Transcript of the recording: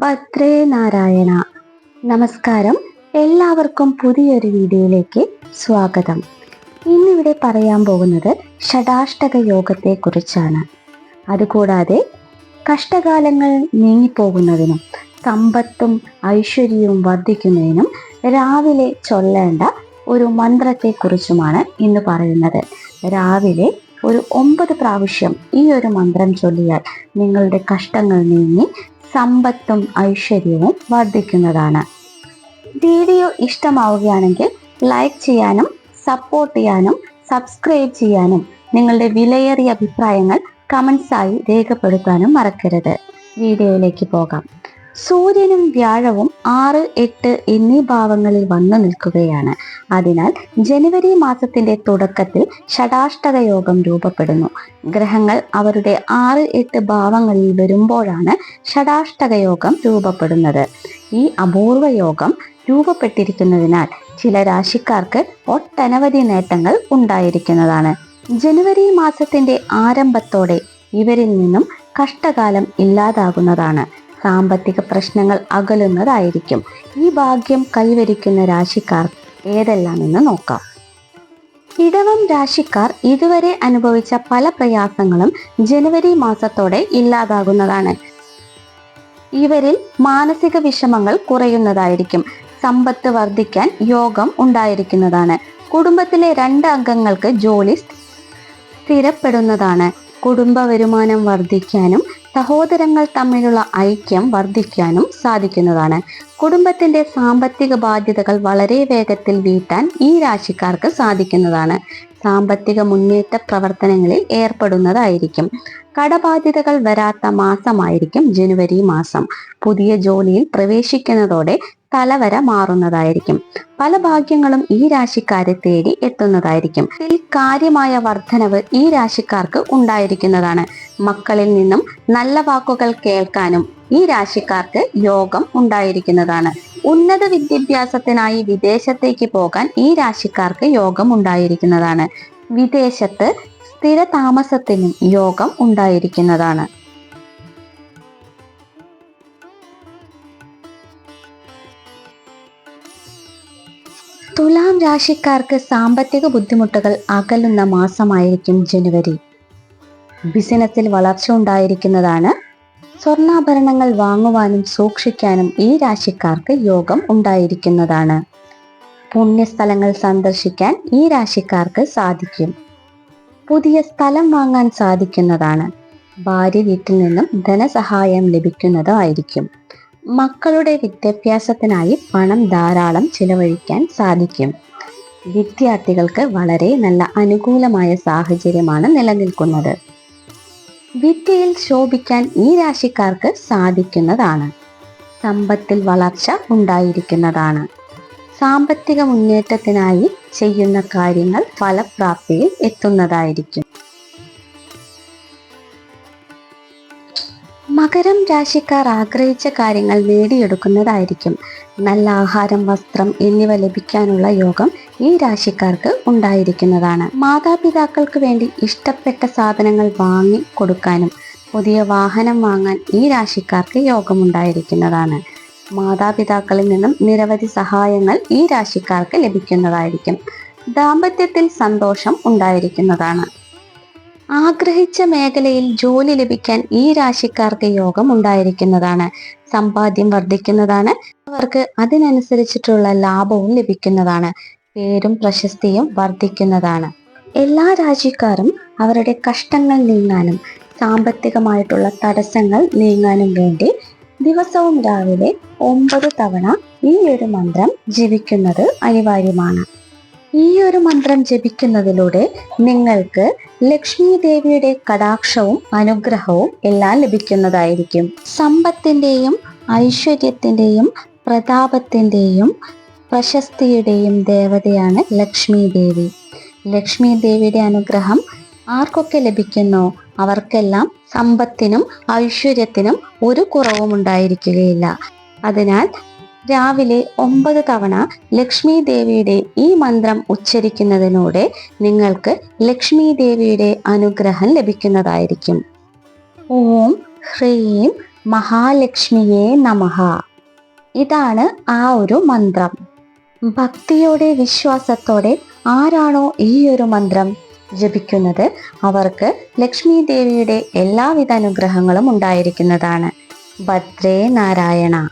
ഭദ്രേ നാരായണ നമസ്കാരം. എല്ലാവർക്കും പുതിയൊരു വീഡിയോയിലേക്ക് സ്വാഗതം. ഇന്നിവിടെ പറയാൻ പോകുന്നത് ഷടാഷ്ടക യോഗത്തെ കുറിച്ചാണ് അതുകൂടാതെ കഷ്ടകാലങ്ങൾ നീങ്ങിപ്പോകുന്നതിനും സമ്പത്തും ഐശ്വര്യവും വർദ്ധിക്കുന്നതിനും രാവിലെ ചൊല്ലേണ്ട ഒരു മന്ത്രത്തെക്കുറിച്ചുമാണ് ഇന്ന് പറയുന്നത്. രാവിലെ ഒരു ഒമ്പത് പ്രാവശ്യം ഈ ഒരു മന്ത്രം ചൊല്ലിയാൽ നിങ്ങളുടെ കഷ്ടങ്ങൾ നീങ്ങി സമ്പത്തും ഐശ്വര്യവും വർദ്ധിക്കുന്നതാണ്. വീഡിയോ ഇഷ്ടമാവുകയാണെങ്കിൽ ലൈക്ക് ചെയ്യാനും സപ്പോർട്ട് ചെയ്യാനും സബ്സ്ക്രൈബ് ചെയ്യാനും നിങ്ങളുടെ വിലയേറിയ അഭിപ്രായങ്ങൾ കമൻസായി രേഖപ്പെടുത്താനും മറക്കരുത്. വീഡിയോയിലേക്ക് പോകാം. സൂര്യനും വ്യാഴവും ആറ് എട്ട് എന്നീ ഭാവങ്ങളിൽ വന്നു നിൽക്കുകയാണ്. അതിനാൽ ജനുവരി മാസത്തിന്റെ തുടക്കത്തിൽ ഷടാഷ്ടക യോഗം രൂപപ്പെടുന്നു. ഗ്രഹങ്ങൾ അവരുടെ ആറ് എട്ട് ഭാവങ്ങളിൽ വരുമ്പോഴാണ് ഷടാഷ്ടക യോഗം രൂപപ്പെടുന്നത്. ഈ അപൂർവ യോഗം രൂപപ്പെട്ടിരിക്കുന്നതിനാൽ ചില രാശിക്കാർക്ക് ഒട്ടനവധി നേട്ടങ്ങൾ ഉണ്ടായിരിക്കുന്നതാണ്. ജനുവരി മാസത്തിന്റെ ആരംഭത്തോടെ ഇവരിൽ നിന്നും കഷ്ടകാലം ഇല്ലാതാകുന്നതാണ്. സാമ്പത്തിക പ്രശ്നങ്ങൾ അകലുന്നതായിരിക്കും. ഈ ഭാഗ്യം കൈവരിക്കുന്ന രാശിക്കാർ ഏതെല്ലാമെന്ന് നോക്കാം. ഇടവം രാശിക്കാർ ഇതുവരെ അനുഭവിച്ച പല പ്രയാസങ്ങളും ജനുവരി മാസത്തോടെ ഇല്ലാതാകുന്നതാണ്. ഇവരിൽ മാനസിക വിഷമങ്ങൾ കുറയുന്നതായിരിക്കും. സമ്പത്ത് വർദ്ധിക്കാൻ യോഗം ഉണ്ടായിരിക്കുന്നതാണ്. കുടുംബത്തിലെ രണ്ട് അംഗങ്ങൾക്ക് ജോലി സ്ഥിരപ്പെടുന്നതാണ്. കുടുംബ വരുമാനം വർദ്ധിക്കാനും സഹോദരങ്ങൾ തമ്മിലുള്ള ഐക്യം വർദ്ധിക്കാനും സാധിക്കുന്നതാണ്. കുടുംബത്തിന്റെ സാമ്പത്തിക ബാധ്യതകൾ വളരെ വേഗത്തിൽ വീട്ടാൻ ഈ രാശിക്കാർക്ക് സാധിക്കുന്നതാണ്. സാമ്പത്തിക മുന്നേറ്റ പ്രവർത്തനങ്ങളിൽ ഏർപ്പെടുന്നതായിരിക്കും. കടബാധ്യതകൾ വരാത്ത മാസമായിരിക്കും ജനുവരി മാസം. പുതിയ ജോലിയിൽ പ്രവേശിക്കുന്നതോടെ തലവര മാറുന്നതായിരിക്കും. പല ഭാഗ്യങ്ങളും ഈ രാശിക്കാരെ തേടി എത്തുന്നതായിരിക്കും. ഇതിൽ കാര്യമായ വർധനവ് ഈ രാശിക്കാർക്ക് ഉണ്ടായിരിക്കുന്നതാണ്. മക്കളിൽ നിന്നും നല്ല വാക്കുകൾ കേൾക്കാനും ഈ രാശിക്കാർക്ക് യോഗം ഉണ്ടായിരിക്കുന്നതാണ്. ഉന്നത വിദ്യാഭ്യാസത്തിനായി വിദേശത്തേക്ക് പോകാൻ ഈ രാശിക്കാർക്ക് യോഗം ഉണ്ടായിരിക്കുന്നതാണ്. വിദേശത്ത് സ്ഥിര താമസത്തിനും യോഗം ഉണ്ടായിരിക്കുന്നതാണ്. തുലാം രാശിക്കാർക്ക് സാമ്പത്തിക ബുദ്ധിമുട്ടുകൾ അകലുന്ന മാസമായിരിക്കും ജനുവരി. ബിസിനസ്സിൽ വളർച്ച ഉണ്ടായിരിക്കുന്നതാണ്. സ്വർണാഭരണങ്ങൾ വാങ്ങുവാനും സൂക്ഷിക്കാനും ഈ രാശിക്കാർക്ക് യോഗം ഉണ്ടായിരിക്കുന്നതാണ്. പുണ്യസ്ഥലങ്ങൾ സന്ദർശിക്കാൻ ഈ രാശിക്കാർക്ക് സാധിക്കും. പുതിയ സ്ഥലം വാങ്ങാൻ സാധിക്കുന്നതാണ്. ഭാര്യ വീട്ടിൽ നിന്നും ധനസഹായം ലഭിക്കുന്നതായിരിക്കും. മക്കളുടെ വിദ്യാഭ്യാസത്തിനായി പണം ധാരാളം ചിലവഴിക്കാൻ സാധിക്കും. വിദ്യാർത്ഥികൾക്ക് വളരെ നല്ല അനുകൂലമായ സാഹചര്യമാണ് നിലനിൽക്കുന്നത്. വിദ്യയിൽ ശോഭിക്കാൻ ഈ രാശിക്കാർക്ക് സാധിക്കുന്നതാണ്. സമ്പത്തിൽ വളർച്ച ഉണ്ടായിരിക്കുന്നതാണ്. സാമ്പത്തിക മുന്നേറ്റത്തിനായി ചെയ്യുന്ന കാര്യങ്ങൾ ഫലപ്രാപ്തിയിൽ എത്തുന്നതായിരിക്കും. മകരം രാശിക്കാർ ആഗ്രഹിച്ച കാര്യങ്ങൾ നേടിയെടുക്കുന്നതായിരിക്കും. നല്ല ആഹാരം വസ്ത്രം എന്നിവ ലഭിക്കാനുള്ള യോഗം ഈ രാശിക്കാർക്ക് ഉണ്ടായിരിക്കുന്നതാണ്. മാതാപിതാക്കൾക്ക് വേണ്ടി ഇഷ്ടപ്പെട്ട സാധനങ്ങൾ വാങ്ങി കൊടുക്കാനും പുതിയ വാഹനം വാങ്ങാൻ ഈ രാശിക്കാർക്ക് യോഗമുണ്ടായിരിക്കുന്നതാണ്. മാതാപിതാക്കളിൽ നിന്നും നിരവധി സഹായങ്ങൾ ഈ രാശിക്കാർക്ക് ലഭിക്കുന്നതായിരിക്കും. ദാമ്പത്യത്തിൽ സന്തോഷം ഉണ്ടായിരിക്കുന്നതാണ്. ആഗ്രഹിച്ച മേഖലയിൽ ജോലി ലഭിക്കാൻ ഈ രാശിക്കാർക്ക് യോഗം ഉണ്ടായിരിക്കുന്നതാണ്. സമ്പാദ്യം വർദ്ധിക്കുന്നതാണ്. അവർക്ക് അതിനനുസരിച്ചിട്ടുള്ള ലാഭവും ലഭിക്കുന്നതാണ്. പേരും പ്രശസ്തിയും വർദ്ധിക്കുന്നതാണ്. എല്ലാ രാജ്യക്കാരും അവരുടെ കഷ്ടങ്ങൾ നീങ്ങാനും സാമ്പത്തികമായിട്ടുള്ള തടസ്സങ്ങൾ നീങ്ങാനും വേണ്ടി ദിവസവും രാവിലെ ഒമ്പത് തവണ ഈ ഒരു മന്ത്രം ജീവിക്കുന്നത് അനിവാര്യമാണ്. ഈ ഒരു മന്ത്രം ജപിക്കുന്നതിലൂടെ നിങ്ങൾക്ക് ലക്ഷ്മി ദേവിയുടെ കടാക്ഷവും അനുഗ്രഹവും എല്ലാം ലഭിക്കുന്നതായിരിക്കും. സമ്പത്തിന്റെയും ഐശ്വര്യത്തിന്റെയും പ്രതാപത്തിന്റെയും പ്രശസ്തിയുടെയും ദേവതയാണ് ലക്ഷ്മി ദേവി ലക്ഷ്മി ദേവിയുടെ അനുഗ്രഹം ആർക്കൊക്കെ ലഭിക്കുന്നു? അവർക്കെല്ലാം സമ്പത്തിനും ഐശ്വര്യത്തിനും ഒരു കുറവും ഉണ്ടായിരിക്കുകയില്ല അതിനാൽ രാവിലെ ഒമ്പത് തവണ ലക്ഷ്മി ദേവിയുടെ ഈ മന്ത്രം ഉച്ചരിക്കുന്നതിലൂടെ നിങ്ങൾക്ക് ലക്ഷ്മി ദേവിയുടെ അനുഗ്രഹം ലഭിക്കുന്നതായിരിക്കും. ഓം ഹ്രീം മഹാലക്ഷ്മിയെ നമഹ ഇതാണ് ആ ഒരു മന്ത്രം. ഭക്തിയോടെ വിശ്വാസത്തോടെ ആരാണോ ഈ ഒരു മന്ത്രം ജപിക്കുന്നത്? അവർക്ക് ലക്ഷ്മി ദേവിയുടെ എല്ലാവിധ അനുഗ്രഹങ്ങളും ഉണ്ടായിരിക്കുന്നതാണ്. ഭദ്രേ നാരായണ.